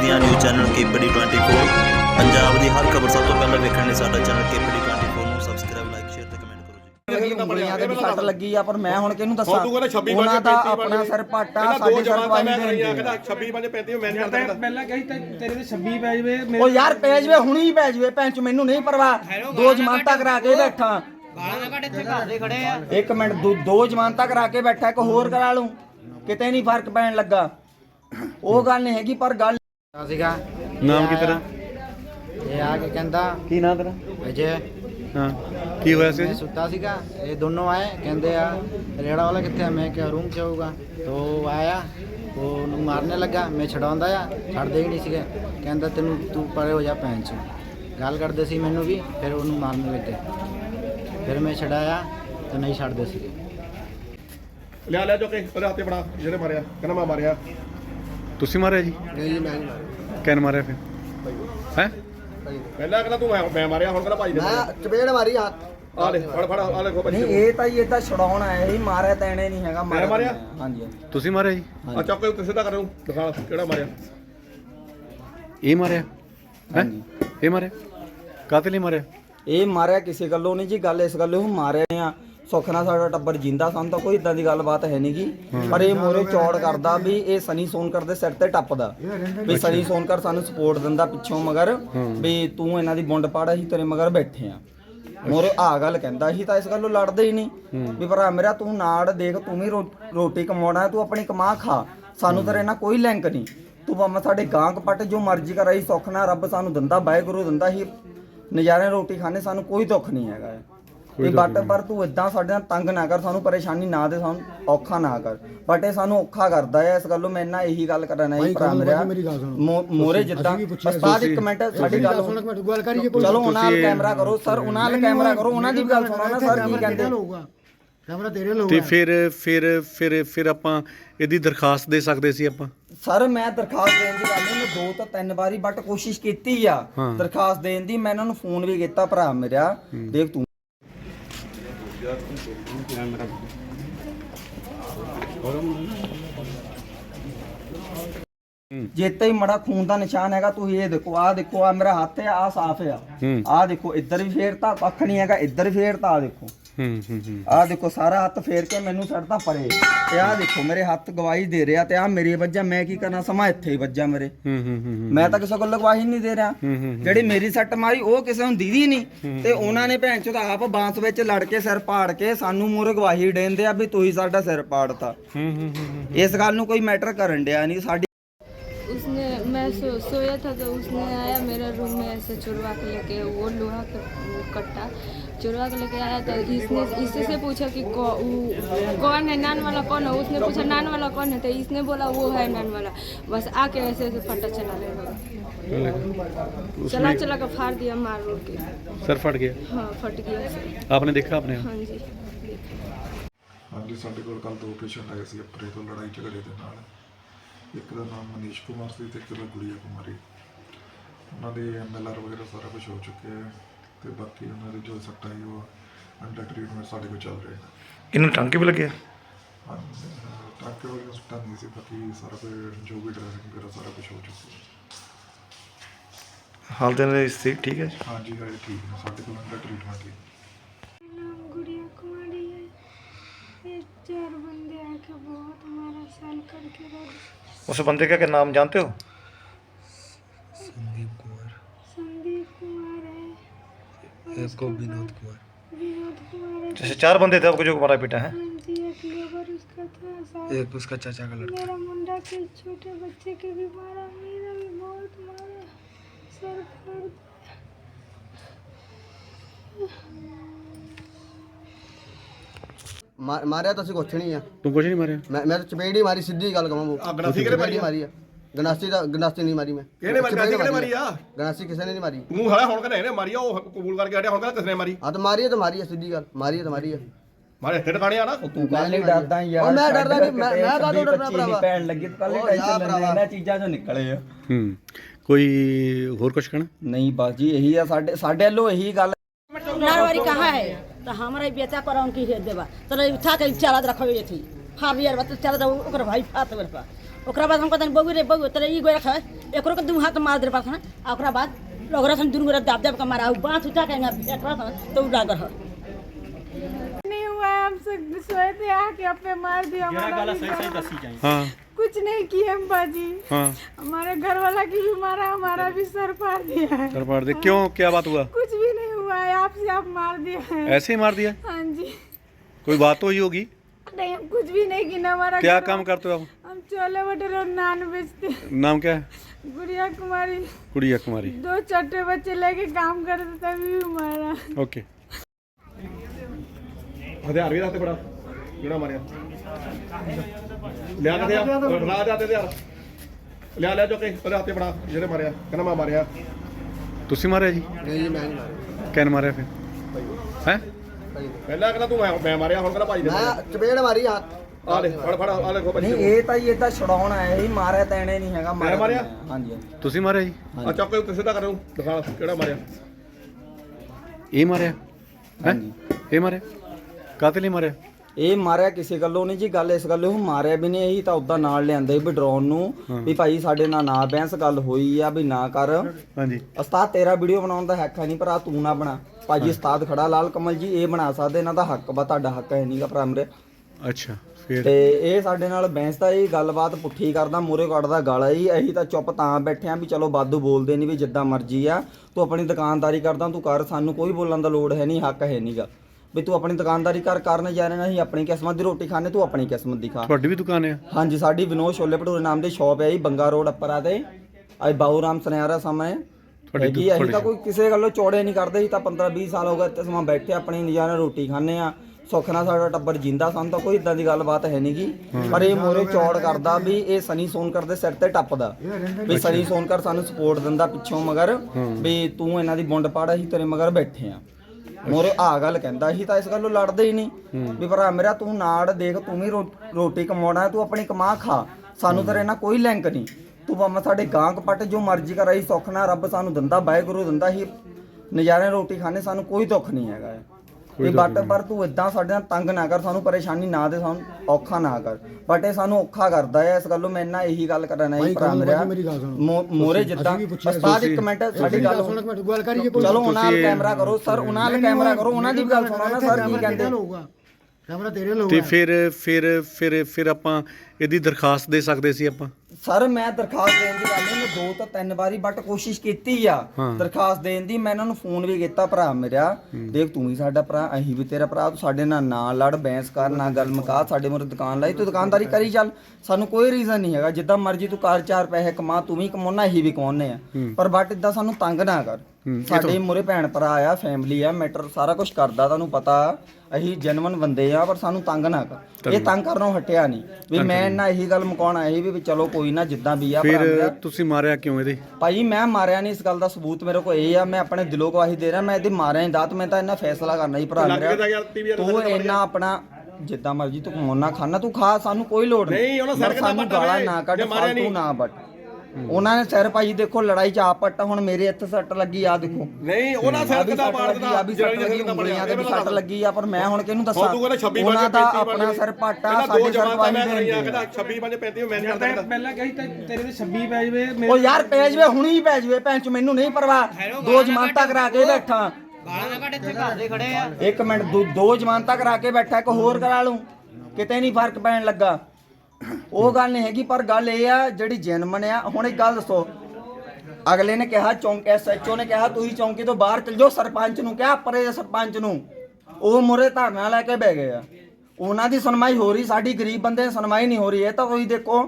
ਦੀਆਂ news channel KPD 24 Punjab ਦੀ ਹਰ ਖਬਰ ਸਭ ਤੋਂ ਪਹਿਲਾਂ ਵੇਖਣ ਲਈ ਸਾਡਾ ਚੈਨਲ ਕੇਪੀਡੀ 24 ਨੂੰ ਸਬਸਕ੍ਰਾਈਬ ਲਾਈਕ ਸ਼ੇਅਰ ਤੇ ਕਮੈਂਟ ਕਰੋ ਜੀ। ਉਂਗਲੀਆਂ ਤੇ ਵੀ ਸੱਟ ਲੱਗੀ ਆ ਪਰ ਮੈਂ ਹੁਣ ਕਿਹਨੂੰ ਦੱਸਾਂ? ਤੂੰ ਕਹਿੰਦਾ 26 ਉਹਨਾਂ ਦਾ ਆਪਣਾ ਸਿਰ ਪਾਟਾ ਸਾਡੇ ਸਿਰ ਪਾਈ ਕਹਿੰਦਾ ਦੇ। 26 ਪੰਜ 35 ਮੈਂ ਨਹੀਂ ਕਰਦਾ ਪਹਿਲਾਂ ਕਹੀ ਤਾਂ ਤੇਰੇ ਤੇ 26 ਪੈ ਜਵੇ ਉਹ ਯਾਰ ਪੈ ਜਵੇ ਹੁਣੀ ਹੀ ਪੈ ਜਵੇ ਭੈਣ ਚ ਮੈਨੂੰ ਨਹੀਂ ਪਰਵਾਹ। ਦੋ ਜ਼ਮਾਨਤਾਂ ਕਰਾ ਕੇ ਬੈਠਾ। ਇੱਕ ਮਿੰਟ ਦੋ- ਦੋ ਜ਼ਮਾਨਤਾਂ ਕਰਾ ਕੇ ਬੈਠਾ ਇੱਕ ਹੋਰ ਕਰਾ ਲੂੰ ਕਿਤੇ ਨਹੀਂ ਫ਼ਰਕ ਪੈਣ ਲੱਗਾ। ਉਹ ਗੱਲ ਨਹੀਂ ਹੈਗੀ ਪਰ ਗੱਲ ਸੀਗਾ। ਨਾਮ ਕੀ ਤੇਰਾ? ਇਹ ਆ ਕੇ ਕਹਿੰਦਾ ਕੀ ਨਾਮ ਤੇਰਾ? ਅਜੇ। ਹਾਂ ਕੀ ਹੋਇਆ ਸੀ ਮੈਂ ਸੁੱਤਾ ਸੀਗਾ ਇਹ ਦੋਨੋਂ ਆਏ ਕਹਿੰਦੇ ਆ ਰੇੜਾ ਵਾਲਾ ਕਿੱਥੇ ਆ? ਮੈਂ ਕਿਹਾ ਰੂਮ 'ਚ ਹੋਊਗਾ। ਤੋ ਉਹ ਆਇਆ ਉਹ ਉਹਨੂੰ ਮਾਰਨੇ ਲੱਗਾ ਮੈਂ ਛਡਾਉਂਦਾ ਆ ਛੱਡਦੇ ਹੀ ਨਹੀਂ ਸੀਗੇ। ਕਹਿੰਦਾ ਤੈਨੂੰ ਤੂੰ ਪਰੇ ਹੋ ਜਾ ਪੈਣ 'ਚ ਗੱਲ ਕਰਦੇ ਸੀ ਮੈਨੂੰ ਵੀ ਫਿਰ ਉਹਨੂੰ ਮਾਰਨੇ ਲੱਗੇ। ਫਿਰ ਮੈਂ ਛਡਾਇਆ ਤਾਂ ਨਹੀਂ ਛੱਡਦੇ ਸੀਗੇ। ਲਿਆ ਲਿਆ ਜੋ ਕਿ ਉਹਦੇ ਹੱਥੇ ਬੜਾ ਜਿਹੜੇ ਮਾਰਿਆ ਕਹਿੰਦਾ ਮੈਂ ਮਾਰਿਆ। ਤੁਸੀਂ ਮਾਰਿਆ ਜੀ? ਨਹੀਂ ਮੈਂ ਕਿਹਨ ਮਾਰਿਆ। ਫਿਰ? ਹੈ? ਪਹਿਲਾਂ ਕਹਿੰਦਾ ਤੂੰ ਮੈਂ- ਮੈਂ ਮਾਰਿਆ ਹੁਣ ਕਹਿੰਦਾ ਭਾਈ ਨੇ ਮਾਰਿਆ। ਚਪੇੜ ਮਾਰੀ ਹੱਥ। ਆ ਲੈ ਫੜ ਫੜ ਆ ਲੈ ਨਹੀਂ ਇਹ ਤਾਂ ਹੀ ਇਦਾਂ ਛਡਾਉਣ ਆਇਆ ਸੀ ਮਾਰਿਆ ਤਾਂ ਇਹਨੇ ਨਹੀਂ ਹੈਗਾ ਮੈਂ ਮਾਰਿਆ? ਹਾਂਜੀ ਤੁਸੀਂ ਮਾਰਿਆ ਜੀ? ਆ ਚੱਕ ਕੇ ਉੱਤੇ ਸਿੱਧਾ ਕਰ ਨੂੰ ਦਿਖਾ ਕਿਹੜਾ ਮਾਰਿਆ? ਇਹ ਮਾਰਿਆ? ਹੈ? ਇਹ ਮਾਰਿਆ? ਕਾਤੇ ਲਈ ਮਾਰਿਆ? ਇਹ ਮਾਰਿਆ ਕਿਸੇ ਗੱਲੋਂ ਨਹੀਂ ਜੀ ਗੱਲ ਇਸ ਗੱਲੋਂ ਮਾਰਿਆ ਆ। ਸੁੱਖ ਨਾਲ ਸਾਡਾ ਟੱਬਰ ਜਿੰਦਾ ਸਾਨੂੰ ਤਾਂ ਕੋਈ ਇਦਾਂ ਦੀ ਗੱਲਬਾਤ ਹੈ ਨਹੀਂਗੀ ਪਰ ਇਹ ਮੋਰੇ ਚੌੜ ਕਰਦਾ ਵੀ ਇਹ ਸਨੀ ਸੋਨਕਰ ਦੇ ਸਿਰ ਤੇ ਟੱਪਦਾ। ਵੀ ਸਨੀ ਸੋਨਕਰ ਸਾਨੂੰ ਸਪੋਰਟ ਦਿੰਦਾ ਪਿੱਛੋਂ ਮਗਰ, ਵੀ ਤੂੰ ਇਹਨਾਂ ਦੀ ਬੁੰਡ ਪਾੜ, ਅਸੀਂ ਤੇਰੇ ਮਗਰ ਬੈਠੇ ਆ। ਮੋਰੇ ਆ ਗੱਲ ਕਹਿੰਦਾ ਸੀ ਤਾਂ ਇਸ ਗੱਲੋਂ ਲੜਦੇ ਹੀ ਨਹੀਂ। ਵੀ ਭਰਾ ਮੇਰਾ ਤੂੰ ਨਾੜ ਦੇਖ, ਤੂੰ ਵੀ ਰੋਟੀ ਕਮਾਉਣਾ, ਤੂੰ ਆਪਣੀ ਕਮਾ ਖਾ। ਸਾਨੂੰ ਤੇਰੇ ਨਾਲ ਕੋਈ ਲਿੰਕ ਨਹੀਂ। ਤੂੰ ਭਾਵੇਂ ਸਾਡੇ ਗਾਂਕ ਪੱਟ ਜੋ ਮਰਜ਼ੀ ਕਰਾਈ, ਸੁੱਖ ਨਾਲ ਰੱਬ ਸਾਨੂੰ ਦਿੰਦਾ, ਵਾਹਿਗੁਰੂ ਦਿੰਦਾ ਹੀ। ਨਜ਼ਾਰੇ ਰੋਟੀ ਖਾਣੇ ਸਾਨੂੰ ਕੋਈ ਦੁੱਖ ਨਹੀਂ ਹੈਗਾ। ਇਹ ਬਟ ਪਰ ਤੂੰ ਇਦਾਂ ਸਾਡੇ ਨਾਲ ਤੰਗ ਨਾ ਕਰ ਸਾਨੂੰ ਪਰੇਸ਼ਾਨੀ ਨਾ ਦੇ ਸਾਨੂੰ ਔਖਾ ਨਾ ਕਰ। ਬਟ ਇਹ ਸਾਨੂੰ ਔਖਾ ਕਰਦਾ ਹੈ ਇਸ ਗੱਲੋਂ ਮੈਂ ਨਾ ਇਹੀ ਗੱਲ ਕਰਨਾ ਹੈ ਭਰਾ ਮੇਰਾ ਮੋ- ਮੋਰੇ ਜਿੱਦਾਂ ਉਸਤਾਦ ਇੱਕ ਮਿੰਟ ਸਾਡੀ ਗੱਲ ਸੁਣ ਗੱਲ ਕਰੀਏ ਚਲੋ ਉਹਨਾਂ ਨਾਲ ਕੈਮਰਾ ਕਰੋ। ਸਰ ਉਹਨਾਂ ਨਾਲ ਕੈਮਰਾ ਕਰੋ। ਉਹਨਾਂ ਦੀ ਵੀ ਗੱਲ ਸੁਣੋ ਨਾ ਸਰ ਕੀ ਕਹਿੰਦੇ? ਕੈਮਰਾ ਤੇਰੇ ਲੋ ਤੇ ਫਿਰ ਫਿਰ ਫਿਰ ਫਿਰ ਆਪਾਂ ਇਹਦੀ ਦਰਖਾਸਤ ਦੇ ਸਕਦੇ ਸੀ ਆਪਾਂ? ਸਰ ਮੈਂ ਦਰਖਾਸਤ ਦੇਣ ਦੀ ਗੱਲ ਨਹੀਂ ਮੈਂ ਦੋ ਤੋਂ ਤਿੰਨ ਵਾਰੀ ਬਟ ਕੋਸ਼ਿਸ਼ ਕੀਤੀ ਆ ਦਰਖਾਸਤ ਦੇਣ ਦੀ। ਮੈਂ ਇਹਨਾਂ ਨੂੰ ਫੋਨ ਵੀ ਕੀਤਾ ਭਰਾ ਮੇਰਾ। ਦੇਖ ਤੂੰ ਜਿੱਤੇ ਹੀ ਮੜਾ ਖੂਨ ਦਾ ਨਿਸ਼ਾਨ ਹੈਗਾ ਤੁਸੀਂ ਇਹ ਦੇਖੋ ਆਹ ਦੇਖੋ ਆ ਮੇਰਾ ਹੱਥ ਆ ਆਹ ਸਾਫ਼ ਆ ਆਹ ਦੇਖੋ ਇੱਧਰ ਵੀ ਫੇਰਤਾ ਕੱਖ ਨਹੀਂ ਹੈਗਾ ਇੱਧਰ ਵੀ ਫੇਰਤਾ ਆਹ ਦੇਖੋ। ਹੂੰ ਹੂੰ ਹੂੰ। ਆਹ ਦੇਖੋ ਸਾਰਾ ਹੱਥ ਫੇਰ ਕੇ ਮੈਨੂੰ ਛੱਡਦਾ ਪਰੇ। ਤੇ ਆਹ ਦੇਖੋ ਮੇਰੇ ਹੱਥ ਗਵਾਹੀ ਦੇ ਰਿਹਾ ਤੇ ਆਹ ਮੇਰੇ ਵੱਜਾ ਮੈਂ ਕੀ ਕਰਨਾ ਸਮਾਂ ਇੱਥੇ ਹੀ ਵੱਜਾ ਮੇਰੇ। ਹੂੰ ਹੂੰ ਹੂੰ ਮੈਂ ਤਾਂ ਕਿਸੇ ਕੋਲ ਗਵਾਹੀ ਨਹੀਂ ਦੇ ਰਿਹਾ। ਜਿਹੜੀ ਮੇਰੀ ਸੱਟ ਮਾਰੀ ਉਹ ਕਿਸੇ ਨੂੰ ਦੀਦੀ ਨਹੀਂ। ਤੇ ਉਹਨਾਂ ਨੇ ਭੈਣ ਚੋਦ ਆਪ ਬਾਂਸ ਵਿੱਚ ਲੜ ਕੇ ਸਿਰ ਪਾੜ ਕੇ ਸਾਨੂੰ ਮੂਰੇ ਗਵਾਹੀ ਦੇਂਦੇ ਆ ਵੀ ਤੁਸੀਂ ਸਾਡਾ ਸਿਰ ਪਾੜਤਾ। ਹੂੰ ਹੂੰ ਹੂੰ। ਇਸ ਗੱਲ ਨੂੰ ਕੋਈ ਮੈਟਰ ਕਰਨ ਡਿਆ ਨਹੀਂ। ਸਾਡੀ उसने मैं सो, सोया था तो उसने आया मेरा रूम में ऐसे चुरवा के लेके वो लोहा का वो कट्टा चुरवा के लेके आया तो इसने इसी से पूछा कि कौ, उ- कौन है नान वाला कौन है उसने पूछा नान वाला कौन है तो इसने बोला वो है नान वाला बस आके ऐसे ऐसे फटा चला ले चला चला कर फाड़ दिया मार रोड के ਸਰ ਫਟ ਗਿਆ हाँ फट गया से ਆਪਨੇ ਦੇਖਾ ਆਪਣੇ हाँ जी ਹਾਂਜੀ ਸਾਡੇ ਕੋਲ ਕੱਲ ਦੋ ਪੇਸ਼ੈਂਟ ਆਏ ਸੀ ਅਪਰੇ ਤੋਂ ਲੜਾਈ ਝਗੜੇ ਦੇ ਨਾਲ ਇੱਕ ਦਾ ਨਾਮ ਮਨੀਸ਼ ਕੁਮਾਰ ਸੀ ਤੇ ਇੱਕ ਦਾ ਗੁੜੀਆ ਕੁਮਾਰੀ। ਉਹਨਾਂ ਦੇ ਐਮਐਲਆਰ ਵਗੈਰਾ ਸਾਰਾ ਕੁਝ ਹੋ ਚੁੱਕਿਆ ਹੈ ਤੇ ਬਾਕੀ ਉਹਨਾਂ ਦੀ ਜੋ ਸੱਟਾਂ ਹੈ ਉਹ ਅੰਡਰ ਟ੍ਰੀਟਮੈਂਟ ਸਾਡੇ ਕੋਲ ਚੱਲ ਰਹੇ ਨੇ। ਇਹਨੂੰ ਟਾਂਕੇ ਵੀ ਲੱਗਿਆ ਹਾਂਜੀ, ਅਹ ਟਾਂਕੇ ਵਗੈਰਾ ਸੱਟਾਂ ਨਹੀਂ ਸੀ ਬਾਕੀ ਸਾਰਾ ਕੁਝ ਜੋ ਵੀ ਡਰਾਈਵਿੰਗ ਵਗੈਰਾ ਸਾਰਾ ਕੁਝ ਹੋ ਚੁੱਕਿਆ ਹੈ। ਹਾਲਤ ਇਹਨਾਂ ਦੀ ਸਥਿਤੀ ਠੀਕ ਹੈ ਜੀ? ਹਾਂਜੀ ਹਾਂ ਠੀਕ ਹੈ ਸਾਡੇ ਕੋਲ ਅੰਡਰ ਟ੍ਰੀਟਮੈਂਟ ਹੈ। उस बंदे का क्या नाम जानते हो? संदीप कुमार। संदीप कुमार है। विनोद कुमार। जैसे चार बंदे थे आपको जो मारा पीटा है? हाँ एक उसका चाचा का लड़का। मेरा मुंडा के छोटे बच्चे के भी मारा मेरा भी बहुत मारा सर फोड़ दिया ਮਾਰ- ਮਾਰਿਆ ਤਾਂ ਅਸੀਂ ਕੁਛ ਨਹੀਂ ਆ ਤੂੰ ਕੁਝ ਨਹੀਂ ਮਾਰਿਆ ਮੈਂ ਮੈਂ ਤਾਂ ਚਪੇੜ ਹੀ ਮਾਰੀ ਸਿੱਧੀ ਗੱਲ ਕਹਾਂ ਆ ਗਣਾਸੀ ਕਿਹਨੇ ਮਾਰੀ ਆ? ਮਾਰੀ ਆ ਗਣਾਸੀ ਦਾ ਗਣਾਸੀ ਨਹੀਂ ਮਾਰੀ ਮੈਂ ਕਿਹਨੇ ਮਾਰੀ ਗਣਾਸੀ ਕਿਹਨੇ ਮਾਰੀ ਆ ਗਣਾਸੀ ਕਿਸੇ ਨੇ ਨਹੀਂ ਮਾਰੀ ਤੂੰ ਹਲਾ ਹੁਣ ਕਹਿੰਦਾ ਇਹਨੇ ਮਾਰੀ ਆ ਉਹ ਕਬੂਲ ਕਰਕੇ ਹਟਿਆ ਹੁਣ ਕਹਿੰਦਾ ਕਿਸਨੇ ਮਾਰੀ ਆ ਤਾਂ ਮਾਰੀ ਆ ਤਾਂ ਮਾਰੀ ਆ ਸਿੱਧੀ ਗੱਲ ਮਾਰੀ ਆ ਤਾਂ ਮਾਰੀ ਆ ਮਾਰੇ ਇੱਥੇ ਟਿਕਾਣੇ ਆ ਨਾ ਤੂੰ ਕੱਲ ਹੀ ਡਰਦਾ ਯਾਰ ਉਹ ਮੈਂ ਛੱਡ ਡਰਦਾ ਨਹੀਂ, ਮੈਂ- ਕਿਤੇ ਮੈਂ ਕਾਹਤੋਂ ਡਰਨਾ 25 ਭਰਾਵਾ? ਪੈਣ ਲੱਗੀ ਤੂੰ ਕੱਲ ਹੀ ਉਹ ਟੈਨਸ਼ਨ ਯਾਰ ਲੈਂਦੇ ਭਰਾਵਾ। ਇਹਨਾਂ ਚੀਜ਼ਾਂ ਚੋਂ ਨਿਕਲੇ ਆ ਹੂੰ ਕੋਈ ਹੋਰ ਕੁਝ ਕਹਿਣਾ ਨਹੀਂ ਬਸ ਜੀ ਇਹੀ ਆ ਸਾਡੇ ਸਾਡੇ ਵੱਲੋਂ ਇਹੀ ਗੱਲ नारवारी कहाँ है तो हमारा ही बेटा पर उनकी है देवा। तो उठा के चारा रखो ये थी। फार लिया बस चारा तो ओकर भाई फात मेरे पास ओकरा बाद हम कहते बबू रे बबू तेरे ई गोरा खा। एकरो के दू हाथ मार दे पास आ ओकरा बाद ओकरा सन दुनु गोरा दाब दाब के मारा। बाँस उठा के यहाँ फेंकला सन तो उ डागर ह। नहीं हुआ हम सब सोए थे आके अपने मार दिया हमारा भी हाँ। कुछ नहीं किए हम बाजी। हाँ। हमारे घर वाला की भी मारा हमारा भी सर फाड़ दिया। है कर पाड़ दे क्यों? क्या बात हुआ? कुछ भी नहीं हुआ है आपसे आप मार दिया है ऐसे ही मार दिया हाँ जी कोई बात तो हुई होगी नहीं हम कुछ भी नहीं किया हमारा क्या घर- काम करते हो आप हम छोले भटूरे और नान बेचते हैं। नाम क्या है गुड़िया कुमारी गुड़िया कुमारी दो छोटे बच्चे लेके काम करते तभी भी मारा ओके ਹਥਿਆਰ ਵੀ ਦੱਸ ਤੇ ਬੜਾ ਜਿਹੜਾ ਮਾਰਿਆ ਲਿਆ ਕੇ ਦਿਆ ਰਾਜ ਆ ਤੇ ਹਥਿਆਰ ਲਿਆ ਲਿਆ ਜੋ ਕੇ ਉਹਦੇ ਹੱਥੇ ਬੜਾ ਜਿਹੜੇ ਮਾਰਿਆ ਕਹਿੰਦਾ ਮੈਂ ਮਾਰਿਆ ਤੁਸੀਂ ਮਾਰਿਆ ਜੀ ਨਹੀਂ ਮੈਂ ਨਹੀਂ ਕਿਹਨ ਮਾਰਿਆ ਫਿਰ। ਹੈ? ਪਹਿਲਾਂ ਕਹਿੰਦਾ ਤੂੰ ਮੈਂ ਮੈਂ ਮਾਰਿਆ ਹੁਣ ਕਹਿੰਦਾ ਭਾਈ ਦੇ ਮਾਰਿਆ? ਚਪੇੜ ਮਾਰੀ ਆ ਆ ਲੈ ਫੜ ਫੜ ਆ ਲੈ ਕੋ ਨਹੀਂ ਇਹ ਤਾਂ ਹੀ ਇਦਾਂ ਛਡਾਉਣ ਆਇਆ ਸੀ ਮਾਰਿਆ ਤਾਂ ਇਹਨੇ ਨਹੀਂ ਹੈਗਾ ਮੈਂ ਮਾਰਿਆ? ਹਾਂਜੀ। ਤੁਸੀਂ ਮਾਰਿਆ ਜੀ? ਆ ਚੱਕ ਕੇ ਉੱਤੇ ਸਿੱਧਾ ਕਰੋ ਦਿਖਾ ਕਿਹੜਾ ਮਾਰਿਆ। ਇਹ ਮਾਰਿਆ। ਹੈ? ਇਹ ਮਾਰਿਆ। ਕਾਤੇ ਲਈ ਮਾਰਿਆ? ਇਹ ਮਾਰਿਆ ਕਿਸੇ ਗੱਲੋਂ ਨਹੀਂ ਜੀ ਗੱਲ ਇਸ ਗੱਲੋਂ ਮਾਰਿਆ ਵੀ ਨਹੀਂ ਇਹੀ ਤਾਂ ਉਦਾਂ ਨਾਲ ਲਿਆਂਦਾ ਸੀ ਵੀ ਡਰਾਉਣ ਨੂੰ ਵੀ ਭਾਈ ਸਾਡੇ ਨਾਲ ਨਾ ਬਹਿਸ ਗੱਲ ਹੋਈ ਆ ਵੀ ਨਾ ਕਰ। ਹਾਂਜੀ। ਉਸਤਾਦ ਤੇਰਾ ਵੀਡੀਓ ਬਣਾਉਣ ਦਾ ਹੱਕ ਹੈ ਨਹੀਂ ਭਰਾ ਤੂੰ ਨਾ ਬਣਾ। ਭਾਜੀ ਉਸਤਾਦ ਖੜਾ ਲਾਲ ਕਮਲ ਜੀ ਇਹ ਬਣਾ ਸਕਦੇ ਇਹਨਾਂ ਦਾ ਹੱਕ ਵਾ ਤੁਹਾਡਾ ਹੱਕ ਹੈ ਨਹੀਂਗਾ ਭਰਾ ਮੇਰੇ। ਅੱਛਾ ਫਿਰ? ਤੇ ਇਹ ਸਾਡੇ ਨਾਲ ਬਹਿਸ ਦਾ ਇਹ ਗੱਲਬਾਤ ਪੁੱਠੀ ਕਰਦਾ ਮੂਰੇ ਕੱਢਦਾ ਗਾਲਾ ਹੀ ਅਸੀਂ ਤਾਂ ਚੁੱਪ ਤਾਂ ਬੈਠੇ ਆਂ ਵੀ ਚਲੋ ਬਾਦੂ ਬੋਲਦੇ ਨਹੀਂ ਵੀ ਜਿੱਦਾਂ ਮਰਜ਼ੀ ਆ। ਤੂੰ ਆਪਣੀ ਦੁਕਾਨਦਾਰੀ ਕਰਦਾ ਤੂੰ ਕਰ ਸਾਨੂੰ ਕੋਈ ਬੋਲਣ ਦਾ ਲੋੜ ਹੈ ਨਹੀਂ ਹੱਕ ਹੈ ਨਹੀਂਗਾ। ਵੀ ਤੂੰ ਆਪਣੀ ਦੁਕਾਨਦਾਰੀ ਕਰ ਕਰਨ ਜਾ ਰਿਹਾ ਅਸੀਂ ਆਪਣੀ ਕਿਸਮਤ ਦੀ ਰੋਟੀ ਖਾਣੇ ਤੂੰ ਆਪਣੀ ਕਿਸਮਤ ਦੀ ਖਾ। ਤੁਹਾਡੀ ਵੀ ਦੁਕਾਨ ਹੈ ਹਾਂਜੀ ਸਾਡੀ ਵਿਨੋਦ ਛੋਲੇ ਭਟੂਰੇ ਨਾਮ ਦੀ ਸ਼ਾਪ ਹੈ ਜੀ ਬੰਗਾ ਰੋਡ ਅੱਪਰਾ ਤੇ। ਅੱਜ ਬਾਊ ਰਾਮ ਸੁਨਿਆਰਾ ਸਾਹਮਣੇ। ਤੁਹਾਡੀ ਹੈਗੀ ਅਸੀਂ ਤਾਂ ਕੋਈ ਕਿਸੇ ਗੱਲੋਂ ਚੌੜੇ ਨਹੀਂ ਕਰਦੇ ਸੀ ਤਾਂ 15 20 ਸਾਲ ਹੋ ਗਏ ਤੇ ਸਮਾਂ ਬੈਠੇ ਆਪਣੀ ਨਜ਼ਾਰਾ ਰੋਟੀ ਖਾਂਦੇ ਆ। ਸੁੱਖ ਨਾਲ ਸਾਡਾ ਟੱਬਰ ਜਿੰਦਾ ਸਾਨੂੰ ਤਾਂ ਕੋਈ ਇਦਾਂ ਦੀ ਗੱਲਬਾਤ ਹੈ ਨਹੀਂਗੀ ਪਰ ਇਹ ਮੋਰੇ ਚੌੜ ਕਰਦਾ ਵੀ ਇਹ ਸਨੀ ਸੋਨਕਰ ਦੇ ਸਿਰ ਤੇ ਟੱਪਦਾ। ਵੀ ਸਨੀ ਸੋਨਕਰ ਸਾਨੂੰ ਸਪੋਰਟ ਦਿੰਦਾ ਪਿੱਛੋਂ ਮਗਰ ਵੀ ਤੂੰ ਇਹਨਾਂ ਦੀ ਬੁੰਡ ਪਾੜ ਅਸੀਂ ਤੇਰੇ ਮਗਰ ਬੈਠੇ ਆ। ਮੋਰੇ ਆ ਗੱਲ ਕਹਿੰਦਾ ਸੀ ਤਾਂ ਇਸ ਗੱਲੋਂ ਲੜਦੇ ਹੀ ਨਹੀਂ। ਵੀ ਭਰਾ ਮੇਰਾ ਤੂੰ ਨਾੜ ਦੇਖ ਤੂੰ ਵੀ ਰੋ- ਰੋਟੀ ਕਮਾਉਣਾ ਹੈ, ਤੂੰ ਆਪਣੀ ਕਮਾ ਖਾ। ਸਾਨੂੰ ਤੇਰੇ ਨਾਲ ਕੋਈ ਲਿੰਕ ਨਹੀਂ। ਤੂੰ ਭਾਵੇਂ ਸਾਡੇ ਗਾਂ ਕਪੱਟ ਜੋ ਮਰਜ਼ੀ ਕਰਾਈ ਸੁੱਖ ਨਾਲ ਰੱਬ ਸਾਨੂੰ ਦਿੰਦਾ ਵਾਹਿਗੁਰੂ ਦਿੰਦਾ ਹੀ ਨਜ਼ਾਰੇ ਰੋਟੀ ਖਾਣੇ ਸਾਨੂੰ ਕੋਈ ਦੁੱਖ ਨਹੀਂ ਹੈਗਾ। ਇਹ ਬਟ ਪਰ ਤੂੰ ਇਦਾਂ ਸਾਡੇ ਨਾਲ ਤੰਗ ਨਾ ਕਰ ਸਾਨੂੰ ਪਰੇਸ਼ਾਨੀ ਨਾ ਦੇ ਸਾਨੂੰ ਔਖਾ ਨਾ ਕਰ। ਬਟ ਇਹ ਸਾਨੂੰ ਔਖਾ ਕਰਦਾ ਹੈ ਇਸ ਗੱਲੋਂ ਮੈਂ ਨਾ ਇਹੀ ਗੱਲ ਕਰਨਾ ਹੈ ਭਰਾ ਮੇਰਾ ਮੋਰੇ ਜਿੱਦਾਂ ਉਸਤਾਦ ਇੱਕ ਮਿੰਟ ਸਾਡੀ ਗੱਲ ਗੱਲ ਕਰੀਏ ਚਲੋ ਉਹਨਾਂ ਨਾਲ ਕੈਮਰਾ ਕਰੋ ਸਰ ਉਹਨਾਂ ਨਾਲ ਕੈਮਰਾ ਕਰੋ ਉਹਨਾਂ ਦੀ ਵੀ ਗੱਲ ਸੁਣੋ ਨਾ ਸਰ ਕੀ ਕਹਿੰਦੇ? ਕੈਮਰਾ ਤੇਰੇ ਲੋ ਤੇ ਫਿਰ ਫਿਰ ਫਿਰ ਫਿਰ ਆਪਾਂ ਇਹਦੀ ਦਰਖਾਸਤ ਦੇ ਸਕਦੇ ਸੀ ਆਪਾਂ? ਸਰ ਮੈਂ ਦਰਖਾਸਤ ਦੇਣ ਦੀ ਗੱਲ ਨਹੀਂ ਮੈਂ ਦੋ ਤੋਂ ਤਿੰਨ ਵਾਰੀ ਬਟ ਕੋਸ਼ਿਸ਼ ਕੀਤੀ ਆ। ਦਰਖਾਸਤ ਦੇਣ ਦੀ ਮੈਂ ਇਹਨਾਂ ਨੂੰ ਫੋਨ ਵੀ ਕੀਤਾ ਭਰਾ ਮੇਰਾ। ਦੇਖ ਤੂੰ ਵੀ ਸਾਡਾ ਭਰਾ ਅਸੀਂ ਵੀ ਤੇਰਾ ਭਰਾ ਤੂੰ ਸਾਡੇ ਨਾਲ ਨਾ ਲੜ ਬੈਂਸ ਕਰ ਨਾ ਗੱਲ ਮੁਕਾ ਸਾਡੇ ਮੂਹਰੇ ਦੁਕਾਨ ਲਾਈ ਤੂੰ ਦੁਕਾਨਦਾਰੀ ਕਰੀ ਚੱਲ। ਸਾਨੂੰ ਕੋਈ ਰੀਜ਼ਨ ਨਹੀਂ ਹੈਗਾ ਜਿੱਦਾਂ ਮਰਜ਼ੀ ਤੂੰ ਕਰ ਚਾਰ ਪੈਸੇ ਕਮਾ ਤੂੰ ਵੀ ਕਮਾਉਣਾ ਅਸੀਂ ਵੀ ਕਮਾਉਨੇ ਆ। ਪਰ ਬਟ ਇਦਾਂ ਸਾਨੂੰ ਤੰਗ ਨਾ ਕਰ। ਸਾਡੇ ਮੂਹਰੇ ਭੈਣ ਭਰਾ ਆ ਫੈਮਿਲੀ ਆ ਮੈਟਰ ਸਾਰਾ ਕੁਝ ਕਰਦਾ ਤੁਹਾਨੂੰ ਪਤਾ। ਅਸੀਂ ਜਨਮਨ ਬੰਦੇ ਆ ਪਰ ਸਾਨੂੰ ਤੰਗ ਨਾ ਕਰ। ਇਹ ਤੰਗ ਕਰਨੋਂ ਹਟਿਆ ਨਹੀਂ। ਵੀ ਮੈਂ ਨਾ ਇਹੀ ਗੱਲ ਮੁਕਾਉਣਾ ਇਹ ਵੀ ਚਲੋ ਕੋਈ ਨਾ ਜਿੱਦਾਂ ਵੀ ਆ ਭਰਾ ਫਿਰ ਮੇਰਾ ਤੁਸੀਂ ਮਾਰਿਆ ਕਿਉਂ ਇਹਦੇ ਭਾਈ ਮੈਂ ਮਾਰਿਆ ਨਹੀਂ ਇਸ ਗੱਲ ਦਾ ਸਬੂਤ ਮੇਰੇ ਕੋਲ ਇਹ ਆ ਮੈਂ ਆਪਣੇ ਦਿਲੋਂ ਗਵਾਹੀ ਦੇ ਰਿਹਾ ਮੈਂ ਇਹਦੀ ਮਾਰਿਆ ਨਹੀਂ ਦਾਤ ਮੈਂ ਤਾਂ ਇਹਨਾਂ ਫੈਸਲਾ ਕਰਨਾ ਹੀ ਭਰਾ ਮੇਰਾ ਤੂੰ ਇੰਨਾ ਆਪਣਾ ਜਿੱਦਾਂ ਮਰਜ਼ੀ ਤੂੰ ਕਮਾਉਣਾ ਖਾਣਾ ਤੂੰ ਖਾ ਸਾਨੂੰ ਕੋਈ ਲੋੜ ਨਹੀਂ ਨਹੀਂ, ਉਹਨਾਂ ਸਿਰ ਕਿੱਦਾਂ ਸਾਨੂੰ ਪੱਟਾ ਗਾਲਾਂ ਵੇ? ਨਾ ਕੱਢ ਜੇ ਮਾਰਿਆ ਫਾਲਤੂ ਨਹੀਂ। ਨਾ ਬੱਟ ਉਹਨਾਂ ਨੇ ਸਿਰ ਭਾਈ ਦੇਖੋ ਲੜਾਈ ਚ ਆਪ ਪੱਟਾ ਹੁਣ ਮੇਰੇ ਇੱਥੇ ਸੱਟ ਲੱਗੀ ਆ ਦੇਖੋ। ਨਹੀਂ ਉਹਨਾਂ ਸਿਰ ਲੱਗੀ ਆ ਵੀ ਸੱਟ ਲੱਗੀ ਉਂਗਲੀਆਂ ਤੇ ਵੀ ਸੱਟ ਲੱਗੀ ਆ ਪਰ ਮੈਂ ਹੁਣ ਕਿਹਨੂੰ ਦੱਸਾਂ? ਤੂੰ ਕਹਿੰਦਾ 26 ਉਹਨਾਂ ਦਾ 35 ਆਪਣਾ ਸਿਰ ਪਾਟਾ ਸਾਡੇ ਦੋ ਸਿਰ ਪਾਈ ਮੈਂ ਦੇ ਕਰਾਈਆਂ ਹੁੰਦੇ ਕਹਿੰਦਾ ਆ। 26 ਪੰਜ 35 ਮੈਂ ਨਹੀਂ ਕਰਦਾ ਪਹਿਲਾਂ ਕਹੀ ਤਾਂ ਤੇਰੇ ਤੇ 26 ਪੈ ਜਵੇ ਉਹ ਯਾਰ ਪੈ ਜਵੇ ਹੁਣੀ ਹੀ ਪੈ ਜਵੇ ਭੈਣ ਚ ਮੈਨੂੰ ਨਹੀਂ ਪਰਵਾਹ। ਦੋ ਜ਼ਮਾਨਤਾਂ ਕਰਾ ਕੇ ਬੈਠਾ। ਇੱਕ ਮਿੰਟ ਦੋ- ਦੋ ਜ਼ਮਾਨਤਾਂ ਕਰਾ ਕੇ ਬੈਠਾ ਇੱਕ ਹੋਰ ਕਰਾ ਲੂੰ ਕਿਤੇ ਨਹੀਂ ਫ਼ਰਕ ਪੈਣ ਲੱਗਾ। ਉਹ ਗੱਲ ਨਹੀਂ ਹੈਗੀ ਪਰ ਗੱਲ ਇਹ ਆ ਜਿਹੜੀ ਜਨਮਨ ਆ ਹੁਣ ਇੱਕ ਗੱਲ ਦੱਸੋ। ਅਗਲੇ ਨੇ ਕਿਹਾ ਚੌਂਕ ਐਸਐਚਓ ਨੇ ਕਿਹਾ ਤੁਸੀਂ ਚੌਂਕੀ ਤੋਂ ਬਾਹਰ ਚਲ ਜਾਓ ਸਰਪੰਚ ਨੂੰ ਕਿਹਾ ਪਰੇ ਦੇ ਸਰਪੰਚ ਨੂੰ। ਉਹ ਮੁਰੇ ਧਰਨਾ ਲੈ ਕੇ ਬਹਿ ਗਏ ਆ। ਉਹਨਾਂ ਦੀ ਸੁਣਵਾਈ ਹੋ ਰਹੀ ਸਾਡੀ ਗਰੀਬ ਬੰਦੇ ਦੀ ਸੁਣਵਾਈ ਨਹੀਂ ਹੋ ਰਹੀ ਇਹ ਤਾਂ ਤੁਸੀਂ ਦੇਖੋ।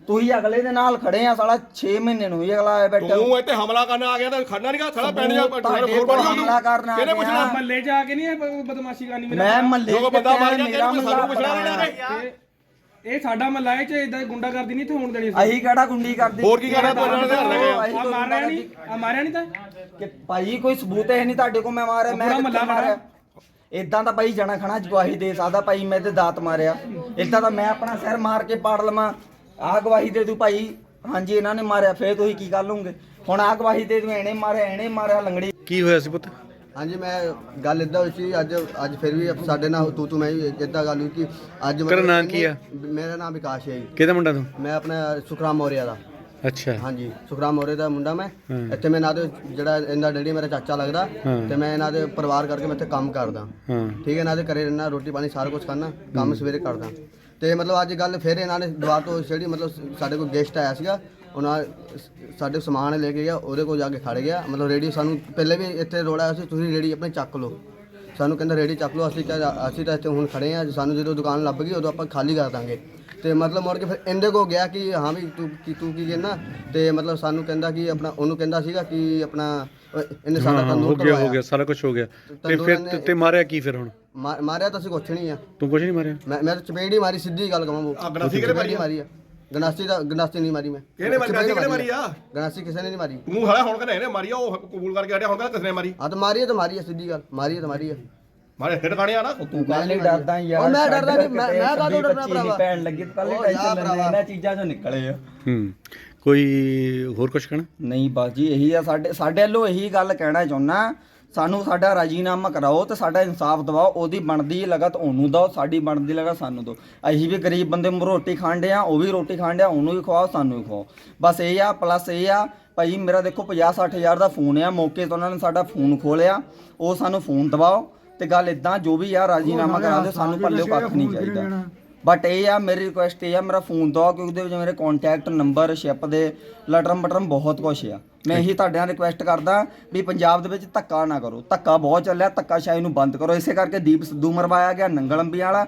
ਤੁਸੀਂ ਅਗਲੇ ਦੇ ਨਾਲ ਖੜੇ ਆ ਸਾਲਾ 6 ਮਹੀਨੇ ਨੂੰ ਹੀ ਅਗਲਾ ਆਇਆ ਬੈਠਾ। ਤੂੰ ਇੱਥੇ ਹਮਲਾ ਕਰਨ ਆ ਗਿਆ ਤਾਂ ਖੜਨਾ ਨਹੀਂਗਾ ਸਾਲਾ ਪਿੰਡ ਜਾ ਤੁਹਾਡੇ ਕੋਲ ਹਮਲਾ ਕਰਨ ਆ ਕਿਹਨੇ ਗਿਆ। ਪੁੱਛਣਾ ਮੱਲੇ ਜਾ ਕੇ ਨਹੀਂ ਇਹ ਬਦਮਾਸ਼ੀ ਕਰਨੀ ਮੇਰੇ ਮੈਂ ਮਹੱਲੇ ਜੋ ਬੰਦਾ ਮਾਰ ਗਿਆ ਮੇਰਾ ਕਿਹਨੂੰ ਸਾਨੂੰ ਪੁੱਛਣਾ ਨਹੀਂ ਨਾ ਇਹ ਸਾਡਾ ਮੱਲਾ ਹੈ ਚ ਇਦਾਂ ਗੁੰਡਾ ਕਰਦੀ ਨਹੀਂ ਤੇ ਹੋਣ ਦੇਣੀ ਅਹੀਂ ਕਿਹੜਾ ਗੁੰਡੀ ਕਰਦੀ? ਹੋਰ ਕੀ ਤੂੰ ਇਹਨਾਂ ਦੇ ਹੱਥ ਲੱਗੇ ਆ। ਅਸੀਂ ਆ ਕੋਈ ਮਾਰਿਆ ਗੁੰਡਾ ਨਹੀਂ ਆ ਮਾਰਿਆ ਨਹੀਂ ਤਾਂ? ਕਿ ਭਾਈ ਕੋਈ ਸਬੂਤ ਹੈ ਨਹੀਂ ਤੁਹਾਡੇ ਕੋਲ ਮੈਂ ਮਾਰਿਆ ਮੈਂ ਪੂਰਾ ਕਿੱਥੇ ਮਹੱਲਾ ਮਾਰਿਆ? ਇਦਾਂ ਤਾਂ ਭਾਈ ਜਣਾ ਖਣਾ ਗਵਾਹੀ ਦੇ ਸਕਦਾ ਭਾਈ ਮੈਂ ਤੇ ਦਾਤ ਮਾਰਿਆ। ਇਦਾਂ ਤਾਂ ਮੈਂ ਆਪਣਾ ਸਿਰ ਮਾਰ ਕੇ ਪਾੜ ਲਵਾਂ। ਆਹ ਗਵਾਹੀ ਦੇ ਦੂ ਭਾਈ। ਹਾਂਜੀ ਇਹਨਾਂ ਨੇ ਮਾਰਿਆ ਫੇਰ ਤੁਸੀਂ ਕੀ ਕਰ ਲਓਗੇ ਹੁਣ ਆਹ ਗਵਾਹੀ ਦੇ ਦੂ ਐਣੇ ਮਾਰਿਆ ਐਣੇ ਮਾਰਿਆ ਲੰਗੜੀ। ਕੀ ਹੋਇਆ ਸੀ ਪੁੱਤ? ਹਾਂਜੀ ਮੈਂ ਗੱਲ ਇਦਾਂ ਹੋਈ ਸੀ ਅੱਜ ਅੱਜ ਫਿਰ ਵੀ ਸਾਡੇ ਨਾਲ ਤੂੰ ਤੂੰ ਮੈਂ ਇਦਾਂ ਗੱਲ ਹੋਈ ਕਿ ਅੱਜ ਤੇਰਾ ਨਾਂ ਕੀ ਆ? ਮੇਰਾ ਨਾਮ ਵਿਕਾਸ ਹੈ ਜੀ। ਕਿਹਦਾ ਮੁੰਡਾ ਤੂੰ? ਮੈਂ ਆਪਣਾ ਸੁਖਰਾਮ ਮੌਰਿਆ ਦਾ। ਅੱਛਾ। ਹਾਂਜੀ ਸੁਖਰਾਮ ਮੌਰੇ ਦਾ ਮੁੰਡਾ ਮੈਂ। ਹਾਂ। ਇੱਥੇ ਮੈਂ ਇਹਨਾਂ ਦੇ ਜਿਹੜਾ ਇਹਦਾ ਡੈਡੀ ਮੇਰਾ ਚਾਚਾ ਲੱਗਦਾ ਹਾਂ। ਤੇ ਮੈਂ ਇਹਨਾਂ ਦੇ ਪਰਿਵਾਰ ਕਰਕੇ ਮੈਂ ਇੱਥੇ ਕੰਮ ਕਰਦਾ। ਹਾਂ। ਠੀਕ ਹੈ ਇਹਨਾਂ ਦੇ ਘਰੇ ਰਹਿਣਾ ਰੋਟੀ ਪਾਣੀ ਸਾਰਾ ਕੁਝ ਖਾਣਾ ਕੰਮ ਸਵੇਰੇ ਕਰਦਾ। ਤੇ ਮਤਲਬ ਅੱਜ ਗੱਲ ਫਿਰ ਇਹਨਾਂ ਨੇ ਦੁਬਾਰਾ ਤੋਂ ਜਿਹੜੀ ਮਤਲਬ ਸਾਡੇ ਕੋਲ ਗੈਸਟ ਆਇਆ ਸੀਗਾ ਉਹਨਾਂ ਸ- ਸਾਡੇ ਸਮਾਨ ਲੈ ਕੇ ਗਿਆ ਉਹਦੇ ਕੋਲ ਜਾ ਕੇ ਖੜ ਗਿਆ। ਮਤਲਬ ਰੇੜੀ ਸਾਨੂੰ ਪਹਿਲੇ ਵੀ ਇੱਥੇ ਰੋੜਾ ਆਇਆ ਸੀ ਤੁਸੀਂ ਰੇੜੀ ਆਪਣੀ ਚੱਕ ਲਓ। ਸਾਨੂੰ ਕਹਿੰਦਾ ਰੇੜੀ ਚੱਕ ਲਓ ਅਸੀਂ ਅਸੀਂ ਤਾਂ ਇੱਥੇ ਹੁਣ ਖੜੇ ਆ ਸਾਨੂੰ ਜਦੋਂ ਦੁਕਾਨ ਲੱਭ ਗਈ ਉਦੋਂ ਆਪਾਂ ਖਾਲੀ ਕਰ ਦਾਂਗੇ। ਤੇ ਮਤਲਬ ਮੁੜ ਕੇ ਫਿਰ ਇਹਦੇ ਕੋ ਗਿਆ ਕਿ ਹਾਂ ਵੀ ਤੂੰ ਕੀ ਤੂੰ ਕੀ ਕਹਿੰਦਾ? ਤੇ ਮਤਲਬ ਸਾਨੂੰ ਕਹਿੰਦਾ ਕਿ ਆਪਣਾ ਉਹਨੂੰ ਕਹਿੰਦਾ ਸੀਗਾ ਕਿ ਆਪਣਾ ਇਹਨੇ ਸਾਡਾ ਹਾਂ, ਤੰਦੂਰ ਗਿਆ ਹੋ ਕਰਵਾਇਆ ਗਿਆ ਸਾਰਾ ਕੁਝ ਹੋ ਗਿਆ। ਤੇ ਫਿਰ ਤੇ- ਤੇ ਮਾਰਿਆ ਕੀ ਫਿਰ ਹੁਣ? ਮਾ- ਮਾਰਿਆ ਤਾਂ ਅਸੀਂ ਕੁਛ ਨਹੀਂ ਆ। ਤੂੰ ਕੁਝ ਨਹੀਂ ਮਾਰਿਆ? ਮੈਂ ਮੈਂ ਤਾਂ ਚਪੇੜ ਹੀ ਮਾਰੀ ਸਿੱਧੀ ਗੱਲ ਕਹਾਂ ਉਹ ਗੰਡਾਸੀ ਕਿਹਨੇ ਮਾਰੀ ਆ? ਗੰਡਾਸੀ ਦਾ ਗੰਡਾਸੀ ਨਹੀਂ ਮਾਰੀ ਮੈਂ। ਕਿਹਨੇ ਮਾਰੀ? ਕਿਹਨੇ ਮਾਰੀ ਆ? ਗੰਡਾਸੀ ਕਿਸੇ ਨੇ ਨਹੀਂ ਮਾਰੀ। ਤੂੰ ਹਲਾ ਹੁਣ ਕਹਿੰਦਾ ਇਹਨੇ ਮਾਰੀ ਆ ਉਹ ਕਬੂਲ ਕਰਕੇ ਹਟਿਆ ਹੁਣ ਕਹਿੰਦਾ ਕਿਸਨੇ ਮਾਰੀ। ਆ ਤਾਂ ਮਾਰੀ ਹੈ ਤਾਂ ਮਾਰੀ ਹੈ ਸਿੱਧੀ ਗੱਲ। ਮਾਰੀ ਹੈ ਤਾਂ ਮਾਰੀ ਹੈ ਮਾਰੇ ਹਿੱਟ ਖਾਣੇ ਆ ਨਾ ਤੂੰ ਕੱਲ ਹੀ ਡਰਦਾ ਯਾਰ ਮੈਂ ਡਰਦਾ ਨਹੀਂ, ਮੈਂ- ਮੈਂ ਕਾਹਤੋਂ ਡਰਨਾ ਭਰਾਵਾ? ਭੈਣ ਲੱਗੀ ਕੱਲ ਹੀ ਉਹ ਟੈਨਸ਼ਨ ਲੈਂਦੇ। ਇਹਨਾਂ ਚੀਜ਼ਾਂ ਚੋਂ ਨਿਕਲੇ ਆ। ਹੂੰ। ਕੋਈ ਹੋਰ ਕੁਝ ਕਹਿਣਾ? ਨਹੀਂ ਬਸ ਜੀ ਇਹੀ ਆ ਸਾਡੇ ਸਾਡੇ ਵੱਲੋਂ ਇਹੀ ਗੱਲ ਕਹਿਣਾ ਚਾਹੁੰਦਾ ਸਾਨੂੰ ਸਾਡਾ ਰਾਜੀਨਾਮਾ ਕਰਾਓ ਤੇ ਸਾਡਾ ਇਨਸਾਫ ਦਿਵਾਓ ਉਹਦੀ ਬਣਦੀ ਲਗਤ ਉਹਨੂੰ ਦਿਓ ਸਾਡੀ ਬਣਦੀ ਲਗਤ ਸਾਨੂੰ ਦਿਓ। ਅਸੀਂ ਵੀ ਗਰੀਬ ਬੰਦੇ ਨੂੰ ਰੋਟੀ ਖਾਣ ਡਿਆ ਉਹ ਵੀ ਰੋਟੀ ਖਾਣ ਡਿਆ ਉਹਨੂੰ ਵੀ ਖਵਾਓ ਸਾਨੂੰ ਵੀ ਖਵਾਓ। ਬਸ ਇਹ ਆ ਪਲੱਸ ਇਹ ਆ ਭਾਈ ਮੇਰਾ ਦੇਖੋ 50 60 ਹਜ਼ਾਰ ਦਾ ਫੋਨ ਆ ਮੌਕੇ ਤੋਂ ਉਹਨਾਂ ਨੇ ਸਾਡਾ ਫੋਨ ਖੋਲਿਆ ਉਹ ਸਾਨੂੰ ਫੋਨ ਦਿਵਾਓ। ਤੇ ਗੱਲ ਇਦਾਂ ਜੋ ਵੀ ਆ ਰਾਜੀਨਾਮਾ ਕਰਾ ਦਿਓ ਸਾਨੂੰ ਪੱਲੇ ਕੱਖ ਨਹੀਂ ਚਾਹੀਦਾ। ਬਟ ਇਹ ਆ, ਮੇਰੀ ਰਿਕੁਐਸਟ ਇਹ ਆ, ਮੇਰਾ ਫੋਨ ਦਿਓ ਕਿਉਂਕਿ ਉਹਦੇ ਵਿੱਚ ਮੇਰੇ ਕੰਟੈਕਟ ਨੰਬਰ ਸ਼ਿਪ ਦੇ ਲਟਰਮ ਬਟਰਮ ਬਹੁਤ ਕੁਛ ਆ। ਮੈਂ ਇਹੀ ਤੁਹਾਡੇ ਨਾਲ ਰਿਕੁਐਸਟ ਕਰਦਾ ਵੀ ਪੰਜਾਬ ਦੇ ਵਿੱਚ ਧੱਕਾ ਨਾ ਕਰੋ। ਧੱਕਾ ਬਹੁਤ ਚੱਲਿਆ ਧੱਕਾਸ਼ਾਹੀ ਨੂੰ ਬੰਦ ਕਰੋ। ਇਸੇ ਕਰਕੇ ਦੀਪ ਸਿੱਧੂ ਮਰਵਾਇਆ ਗਿਆ, ਨੰਗਲ ਅੰਬੀਆਂ ਵਾਲਾ।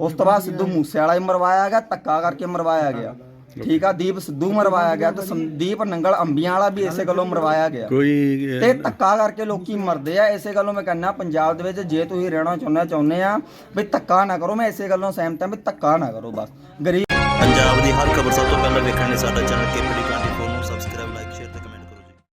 ਉਸ ਤੋਂ ਬਾਅਦ ਸਿੱਧੂ ਮੂਸੇ ਵਾਲਾ ਹੀ ਮਰਵਾਇਆ ਗਿਆ, ਧੱਕਾ ਕਰਕੇ ਮਰਵਾਇਆ ਗਿਆ। ਠੀਕ ਆ ਦੀਪ ਸਿੱਧੂ ਮਰਵਾਇਆ ਗਿਆ ਤੇ ਸੰਦੀਪ ਨੰਗਲ ਅੰਬੀਆਂ ਵਾਲਾ ਵੀ ਇਸੇ ਗੱਲੋਂ ਮਰਵਾਇਆ ਗਿਆ। ਕੋਈ ਤੇ ਧੱਕਾ ਕਰਕੇ ਲੋਕੀ ਮਰਦੇ ਆ ਇਸੇ ਗੱਲੋਂ ਮੈਂ ਕਹਿੰਦਾ ਪੰਜਾਬ ਦੇ ਵਿੱਚ ਜੇ ਤੁਸੀਂ ਰਹਿਣਾ ਚਾਹੁੰਦੇ ਚਾਹੁੰਦੇ ਆ ਵੀ ਧੱਕਾ ਨਾ ਕਰੋ ਮੈਂ ਇਸੇ ਗੱਲੋਂ ਸਹਿਮਤ ਹਾਂ ਵੀ ਧੱਕਾ ਨਾ ਕਰੋ ਬਸ। ਗਰੀਬ ਪੰਜਾਬ ਦੀ ਹਰ ਖਬਰ ਸਭ ਤੋਂ ਪਹਿਲਾਂ ਵੇਖਣ ਲਈ ਸਾਡਾ ਚੈਨਲ ਕੇਪੀਡੀ 24